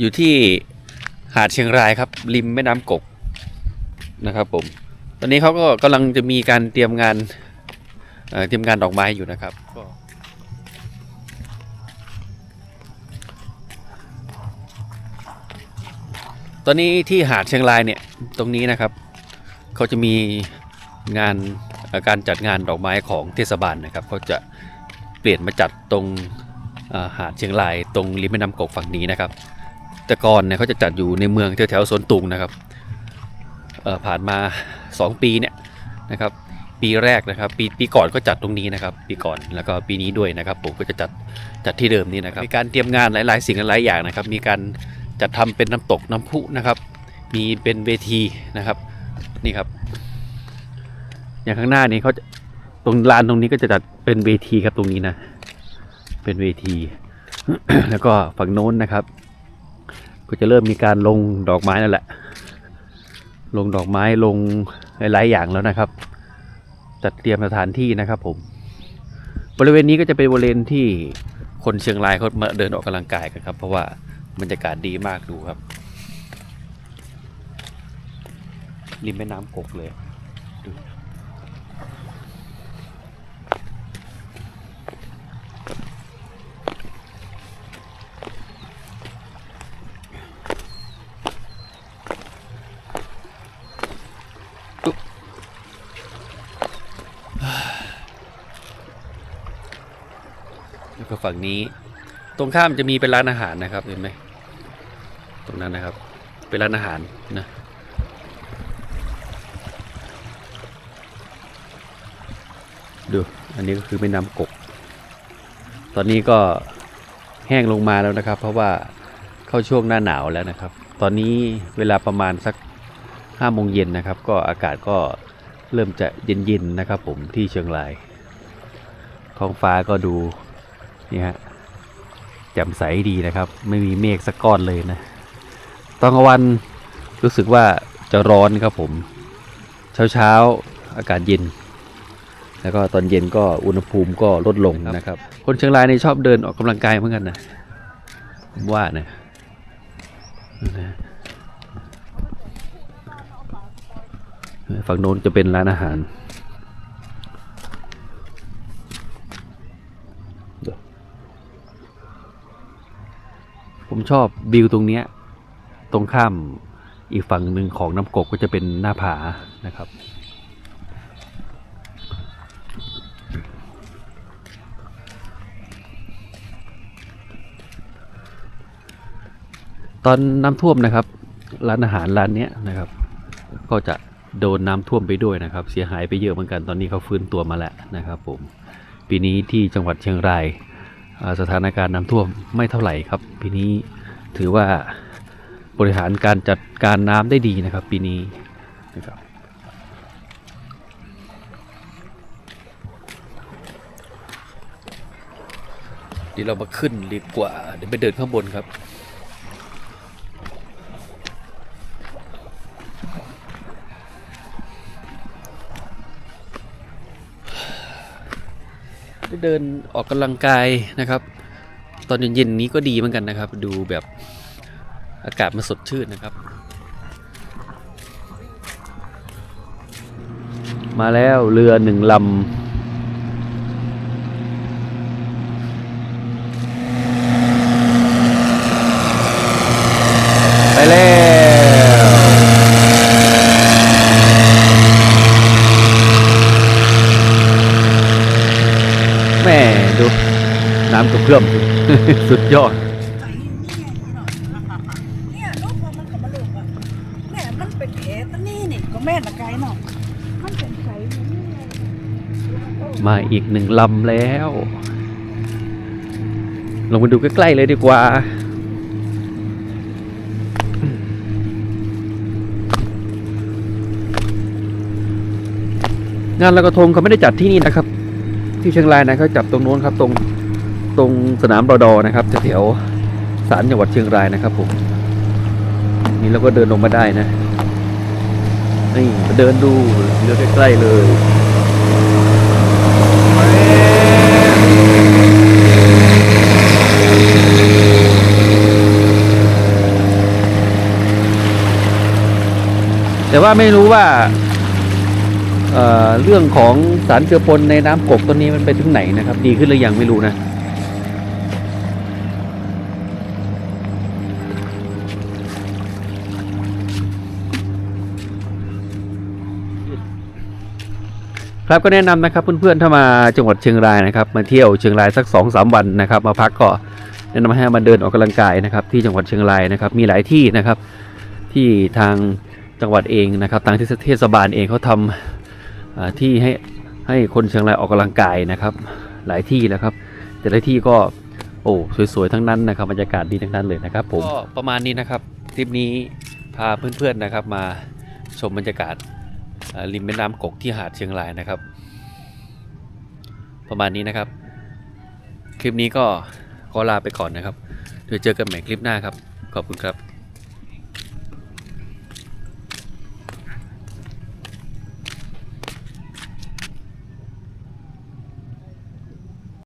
อยู่ที่หาดเชียงรายครับ ริมแม่น้ำกกนะครับผม ตอนนี้เขาก็กำลังจะมีการเตรียมงานเเตรียมงานดอกไม้อยู่นะครับก็ตอนนี้ที่หาดเชียงรายเนี่ยตรงนี้นะครับเขาจะมีงานการจัดงานดอกไม้ของเทศบาลนะครับเขาจะเปลี่ยนมาจัดตรงหาดเชียงรายตรงริมแม่น้ำกกฝั่งนี้นะครับ แต่ก่อนเนี่ยเขาจะจัดอยู่ในเมืองแถวๆสวนตุงนะครับผ่านมา 2 ปีเนี่ยนะครับ ปีแรกนะครับ ปีปีก่อนก็จัดตรงนี้นะครับ ปีก่อนแล้วก็ปีนี้ด้วยนะครับผมก็จะจัดจัดที่เดิมนี้นะครับมีการเตรียมงานหลายๆ สิ่งหลายอย่างนะครับ มีการจัดทำเป็นน้ำตกน้ำพุนะครับ มีเป็นเวทีนะครับนี่ครับ อย่างข้างหน้านี้เขาจะตรงลานตรงนี้ก็จะจัดเป็นเวทีครับตรงนี้นะ เป็นเวที แล้วก็ฝั่งโน้นนะครับ ก็จะเริ่มมีการลงดอกไม้นั่นแหละ ลงดอกไม้ลงหลายๆอย่างแล้วนะครับ จัดเตรียมสถานที่นะครับผม บริเวณนี้ก็จะเป็นบริเวณที่คนเชียงรายเขามาเดินออกกำลังกายกันครับ เพราะว่าบรรยากาศดีมากดูครับริมแม่น้ำกกเลยดู ก็ฝั่งนี้ ตรงข้ามจะมีเป็นร้านอาหารนะครับเห็นไหมตรงนั้นนะครับ เป็นร้านอาหารนะดูอันนี้ก็คือแม่น้ำกก ตอนนี้ก็แห้งลงมาแล้วนะครับ เพราะว่าเข้าช่วงหน้าหนาวแล้วนะครับ ตอนนี้เวลาประมาณสักห้าโมงเย็นนะครับ ก็อากาศก็เริ่มจะเย็นๆนะครับ ผมที่เชียงรายท้องฟ้าก็ดู นี่ฮะแจ่มใสดีนะครับ ไม่มีเมฆสักก้อนเลยนะตอนกลางวันรู้สึกว่าจะร้อนครับผม เช้าๆอากาศเย็น แล้วก็ตอนเย็นก็อุณหภูมิก็ลดลงนะครับ คนเชียงรายนี่ชอบเดินออกกำลังกายเหมือนกันนะผมว่านะนะฝั่งโน้นจะเป็นร้านอาหารเดี๋ยว ผมชอบวิวตรงเนี้ย ตรงข้ามอีกฝั่งหนึ่งของน้ำกกก็จะเป็นหน้าผานะครับตอนน้ำท่วมนะครับ ร้านอาหารร้านเนี้ยนะครับ ก็จะโดนน้ำท่วมไปด้วยนะครับ เสียหายไปเยอะเหมือนกันตอนนี้เขาฟื้นตัวมาแล้วนะครับ ผม ปีนี้ที่จังหวัดเชียงราย สถานการณ์น้ำท่วมไม่เท่าไหร่ครับ ปีนี้ถือว่าบริหารการจัดการน้ำได้ดีนะครับ ปีนี้นะครับเดี๋ยวเรามาขึ้นดีกว่า เดี๋ยวไปเดินข้างบนครับ ได้เดินออกกำลังกายนะครับ ตอนเย็นๆนี้ก็ดีเหมือนกันนะครับ ดูแบบอากาศมันสดชื่นนะครับ มาแล้วเรือหนึ่งลำไปแล้ว แม่ดู น้ำกระเพื่อมสุดยอด เนี่ยลูกพอมันกับมาลูกอะแม่มันเป็นแผลตะนี่นี่ก็แม่ตะไกเนาะมันเป็นไขมันนี่ไงมาอีกหนึ่งลำแล้ว ลงมาดูใกล้ๆเลยดีกว่า งานลอยกระทงเขาไม่ได้จัดที่นี่นะครับ ที่เชียงรายนะเขาจัดตรงโน้นครับตรง ตรงสนามรอดอนะครับแถวสารจังหวัดเชียงรายนะครับผมนี่เราก็เดินลงมาได้นะนี่เดินดูเรือใกล้ๆเลยแต่ว่าไม่รู้ว่าเเรื่องของสารเกลือปนในน้ำกบตัวนี้มันไปถึงไหนนะครับ ดีขึ้นหรือยังไม่รู้นะ ครับก็แนะนำนะครับเพื่อนๆถ้ามาจังหวัดเชียงรายนะครับมาเที่ยวเชียงรายสัก2อสวันนะครับมาพักก็แนะนำให้มาเดินออกกำลังกายนะครับที่จังหวัดเชียงรายนะครับมีหลายที่นะครับที่ทางจังหวัดเองนะครับทางเทศบาลเองเขาทำที่ให้ให้คนเชียงรายออกกำลังกายนะครับ หลายที่นะครับ แต่ละที่ก็โอ้สวยๆทั้งนั้นนะครับบรรยากาศดีทั้งนั้นเลยนะครับผมก็ประมาณนี้นะครับทริปนี้พาเพื่อนๆนะครับมาชมบรรยากาศ ริมแม่น้ำกกที่หาดเชียงรายนะครับ ประมาณนี้นะครับ คลิปนี้ก็ขอลาไปก่อนนะครับเดี๋ยวเจอกันใหม่คลิปหน้าครับ ขอบคุณครับ